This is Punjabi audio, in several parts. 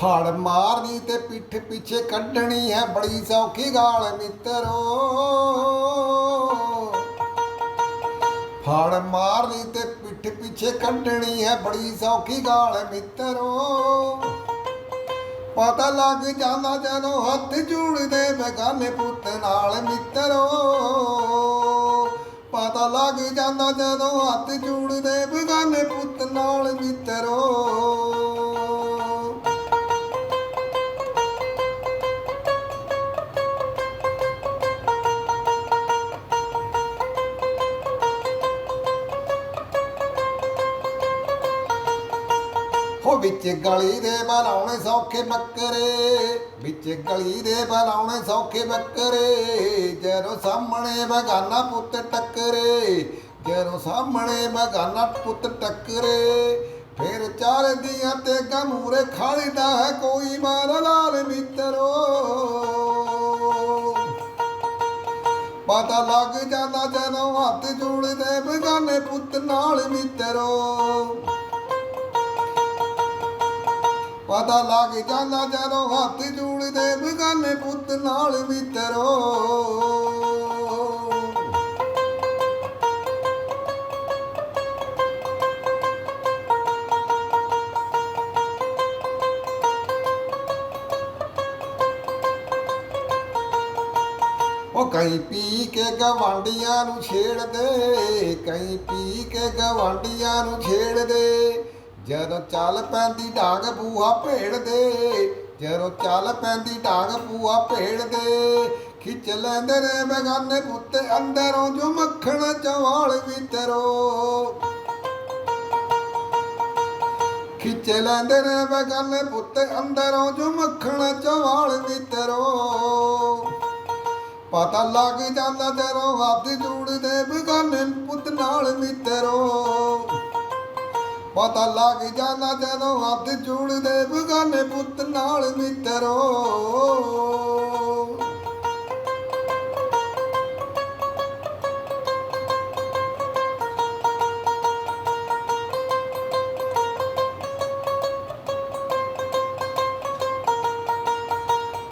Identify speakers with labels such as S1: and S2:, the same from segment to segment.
S1: ਫੜ ਮਾਰਨੀ ਤੇ ਪਿੱਠ ਪਿੱਛੇ ਕੱਢਣੀ ਹੈ ਬੜੀ ਸੌਖੀ ਗਾਲ ਮਿੱਤਰੋ। ਫੜ ਮਾਰਨੀ ਤੇ ਪਿੱਠ ਪਿੱਛੇ ਕੱਢਣੀ ਹੈ ਬੜੀ ਸੌਖੀ ਗਾਲ ਮਿੱਤਰੋ। ਪਤਾ ਲੱਗ ਜਾਂਦਾ ਜਦੋਂ ਹੱਥ ਜੁੜਦੇ ਬਗਾਨੇ ਪੁੱਤ ਨਾਲ ਮਿੱਤਰੋ। ਪਤਾ ਲੱਗ ਜਾਂਦਾ ਜਦੋਂ ਹੱਥ ਜੁੜਦੇ ਬਗਾਨੇ ਪੁੱਤ ਨਾਲ ਮਿੱਤਰੋ। ਉਹ ਵਿੱਚ ਗਲੀ ਦੇ ਬਲਾਉਣੇ ਸੌਖੇ ਬੱਕਰੇ, ਵਿੱਚ ਗਲੀ ਦੇ ਬਲਾਉਣੇ ਸੌਖੇ ਬੱਕਰੇ। ਜਦੋਂ ਸਾਹਮਣੇ ਬਗਾਨਾ ਪੁੱਤ ਟੱਕਰੇ, ਜਦੋਂ ਸਾਹਮਣੇ ਬਗਾਨਾ ਪੁੱਤ ਟੱਕਰੇ, ਫਿਰ ਚਾਰ ਦੀਆਂ ਤੇ ਗਮੂਰੇ ਖਾਲੀਦਾ ਹੈ ਕੋਈ ਮਾਰ ਲਾਲ ਮਿੱਤਰੋ। ਪਤਾ ਲੱਗ ਜਾਂਦਾ ਜਦੋਂ ਹੱਥ ਜੋੜਦੇ ਬਗਾਨੇ ਪੁੱਤ ਨਾਲ ਮਿੱਤਰੋ। ਪਤਾ ਲੱਗ ਜਾਂਦਾ ਜਦੋਂ ਹੱਥ ਜੋੜਦੇ ਬਗਾਨੇ ਪੁੱਤ ਨਾਲ ਮਿੱਤਰੋ ਉਹ ਕਈ ਪੀ ਕੇ ਗਵਾਂਡੀਆਂ ਨੂੰ ਛੇੜਦੇ, ਕਈ ਪੀ ਕੇ ਗਵਾਂਡੀਆਂ ਨੂੰ ਛੇੜਦੇ। ਜਦੋਂ ਚੱਲ ਪੈਂਦੀ ਡਾਂਗ ਬੂਹਾ ਭੇੜਦੇ ਜਦੋਂ ਚੱਲ ਪੈਂਦੀ ਡਾਂਗ ਬੂਹਾ ਭੇੜਦੇ ਖਿੱਚ ਲੈਂਦੇ ਨੇ ਬਗਾਨੇ ਪੁੱਤੇ ਅੰਦਰੋਂ ਜੋ ਮੱਖਣ ਚਵਾਲ ਵਿਤਰੋ ਖਿੱਚ ਲੈਂਦੇ ਨੇ ਬਗਾਨੇ ਪੁੱਤੇ ਅੰਦਰੋਂ ਜੋ ਮੱਖਣ ਚਵਾਲ ਵਿਤਰੋ ਪਤਾ ਲੱਗ ਜਾਂਦਾ ਜਦੋਂ ਹੱਥ ਜੋੜਦੇ ਬਗਾਨੇ ਪੁੱਤ ਨਾਲ ਮਿੱਤਰੋ ਪਤਾ ਲੱਗ ਜਾਂਦਾ ਜਦੋਂ ਹੱਥ ਜੋੜਦੇ ਬਗਾਨੇ ਪੁੱਤ ਨਾਲ ਮਿੱਤਰੋ।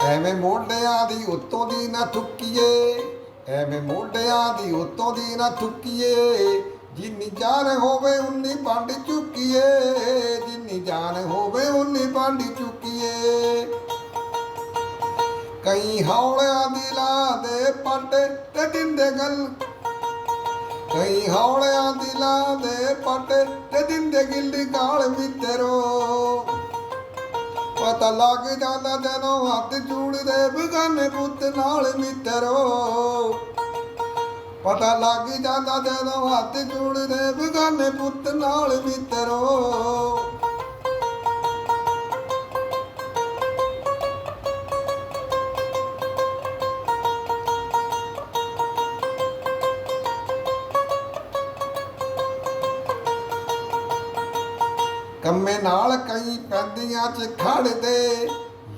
S1: ਐਵੇਂ ਮੋਢਿਆਂ ਦੀ ਉੱਤੋਂ ਦੀ ਨਾ ਥੁੱਕੀਏ, ਐਵੇਂ ਮੋਢਿਆਂ ਦੀ ਉੱਤੋਂ ਦੀ ਨਾ ਥੁੱਕੀਏ। ਜਿੰਨੀ ਜਾਨ ਹੋਵੇ ਉਨੀ ਪੰਡ ਚੁੱਕੀਏ, ਜਿੰਨੀ ਜਾਨ ਹੋਵੇ ਉਨੀ ਪੰਡ ਚੁੱਕੀਏ। ਕਈ ਹੌਲਿਆਂ ਦੀ ਲਾ ਦੇ ਪੱਟ ਤੇ ਦਿੰਦੇ ਗੱਲ, ਕਈ ਹੌਲਿਆਂ ਦੀ ਲਾ ਦੇ ਪੱਟ ਤੇ ਦਿੰਦੇ ਗਿੱਲੀ ਕਾਲ ਮਿੱਤਰੋ ਪਤਾ ਲੱਗ ਜਾਂਦਾ ਜਦੋਂ ਹੱਥ ਜੋੜਦੇ ਬਗਾਨੇ ਪੁੱਤ ਨਾਲ ਮਿੱਤਰੋ ਪਤਾ ਲੱਗ ਜਾਂਦਾ ਜਦੋਂ ਹੱਥ ਜੋੜਦੇ ਬਗਾਨੇ ਪੁੱਤ ਨਾਲ ਮਿੱਤਰੋ। ਕੰਮੇ ਨਾਲ ਕਈ ਪੈਂਦੀਆਂ ਚ ਖੜਦੇ,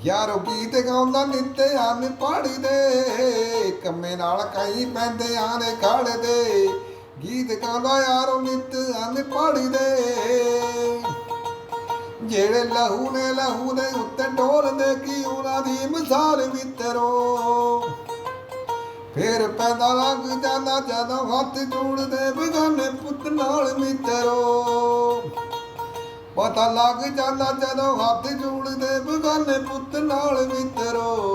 S1: ਯਾਰੋ ਗੀਤ ਗਾਉਂਦਾ ਨਿੱਤੇ ਆਨ ਪੜਦੇ ਕੰਮੇ ਨਾਲ ਕਈ ਪੈਂਦੇ ਨੇ ਖੜਦੇ। ਗੀਤ ਗਾਉਂਦਾ ਯਾਰੋ ਨਿੱਤ ਆਨ ਪੜਦੇ। ਜਿਹੜੇ ਲਹੂ ਨੇ ਲਹੂ ਦੇ ਉੱਤੇ ਡੋਲਦੇ, ਕੀ ਉਹਨਾਂ ਦੀ ਮਿਸਾਲ ਮਿੱਤਰੋ? ਫੇਰ ਪੈਦਾ ਲੱਗ ਜਾਂਦਾ ਜਦੋਂ ਹੱਥ ਜੋੜਦੇ ਬਗਾਨੇ ਪੁੱਤ ਨਾਲ ਮਿੱਤਰੋ। ਪਤਾ ਲੱਗ ਜਾਂਦਾ ਜਦੋਂ ਹੱਥ ਜੋੜਦੇ ਬਗਾਨੇ ਪੁੱਤ ਨਾਲ ਮਿੱਤਰੋ।